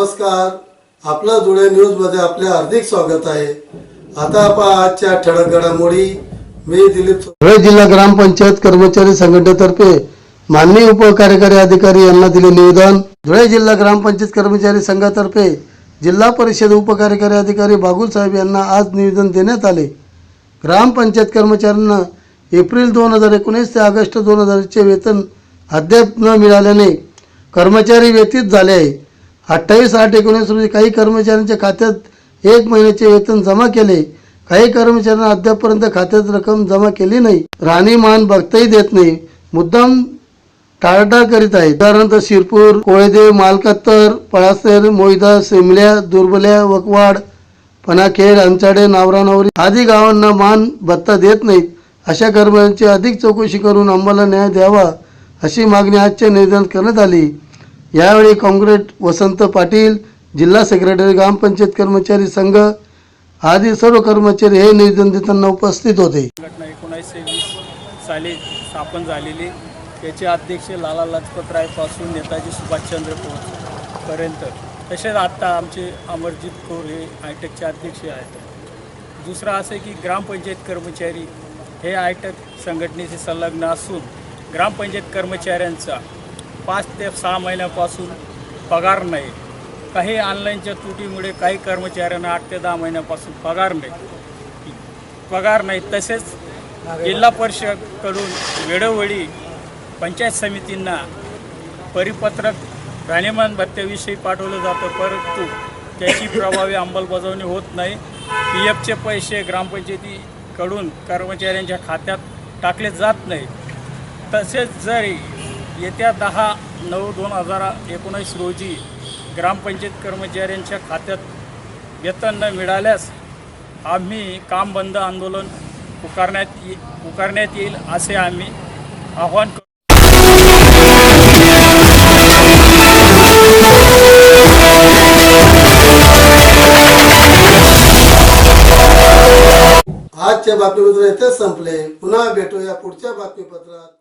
आपलं आपला न्यूजमध्ये आपले हार्दिक स्वागत आहे. आता आपण आजच्या ठळक घडामोडी. मी दिलीप धुळे जिल्हा ग्रामपंचायत कर्मचारी संघटनेतर्फे माननीय उपकार्यकारी अधिकारी यांना दिले निवेदन. धुळे जिल्हा ग्रामपंचायत कर्मचारी संघातर्फे जिल्हा परिषद उपकार्यकारी अधिकारी बागुल साहेब यांना आज निवेदन देण्यात आले. ग्रामपंचायत कर्मचाऱ्यांना एप्रिल दोन हजार एकोणीस ते ऑगस्ट दोन हजारचे वेतन अद्याप न मिळाल्याने कर्मचारी व्यतीत झाले आहे अठ्ठावीस आठ एकोणीस रोजी काही कर्मचाऱ्यांच्या खात्यात एक महिन्याचे वेतन जमा केले. काही कर्मचाऱ्यांना अद्यापपर्यंत खात्यात रक्कम जमा केली नाही. राहणीमान बघताही देत नाही. मुद्दाम टाळाटाळ करीत आहे उदाहरणार्थ शिरपूर कोळेदेव मालकत्तर पळासेर मोहिदा सिमल्या दुर्बल्या वकवाड पनाखेड अंचाडे नावरानवरी आदी गावांना मान भत्ता देत नाहीत. अशा कर्मचाऱ्यांची अधिक चौकशी करून आम्हाला न्याय द्यावा अशी मागणी आजच्या निवेदनात करण्यात आली. यावेळी काँग्रेस वसंत पाटील जिल्हा सेक्रेटरी ग्रामपंचायत कर्मचारी संघ आदी सर्व कर्मचारी हे निवेदन देताना उपस्थित होते. घटना एकोणीसशे वीस साली स्थापन झालेली. त्याचे अध्यक्ष लाला लजपतरायपासून नेताजी सुभाषचंद्र बोस पर्यंत. तसेच आत्ता आमचे अमरजित कौर हे आयटेकचे अध्यक्ष आहेत. दुसरं असं की ग्रामपंचायत कर्मचारी हे आयटेक संघटनेशी संलग्न असून ग्रामपंचायत कर्मचाऱ्यांचा पाच ते सहा महिन्यापासून पगार नाही. काही ऑनलाईनच्या त्रुटीमुळे काही कर्मचाऱ्यांना आठ ते दहा महिन्यापासून पगार नाही. पगार नाही तसेच जिल्हा परिषदकडून वेळोवेळी पंचायत समितींना परिपत्रक राहणीमान भत्त्याविषयी पाठवलं जातं परंतु त्याची प्रभावी अंमलबजावणी होत नाही. पी एफचे पैसे ग्रामपंचायतीकडून कर्मचाऱ्यांच्या खात्यात टाकले जात नाही. तसेच जरी येत्या दहा नऊ दोन हजार एकोणीस रोजी ग्रामपंचायत कर्मचाऱ्यांच्या खात्यात वेतन न मिळाल्यास आम्ही काम बंद आंदोलन पुकारण्यात ये पुकारण्यात येईल असे आम्ही आव्हान करू आजच्या बातमीपत्र येथेच संपले. पुन्हा भेटूया पुढच्या बातमीपत्रात.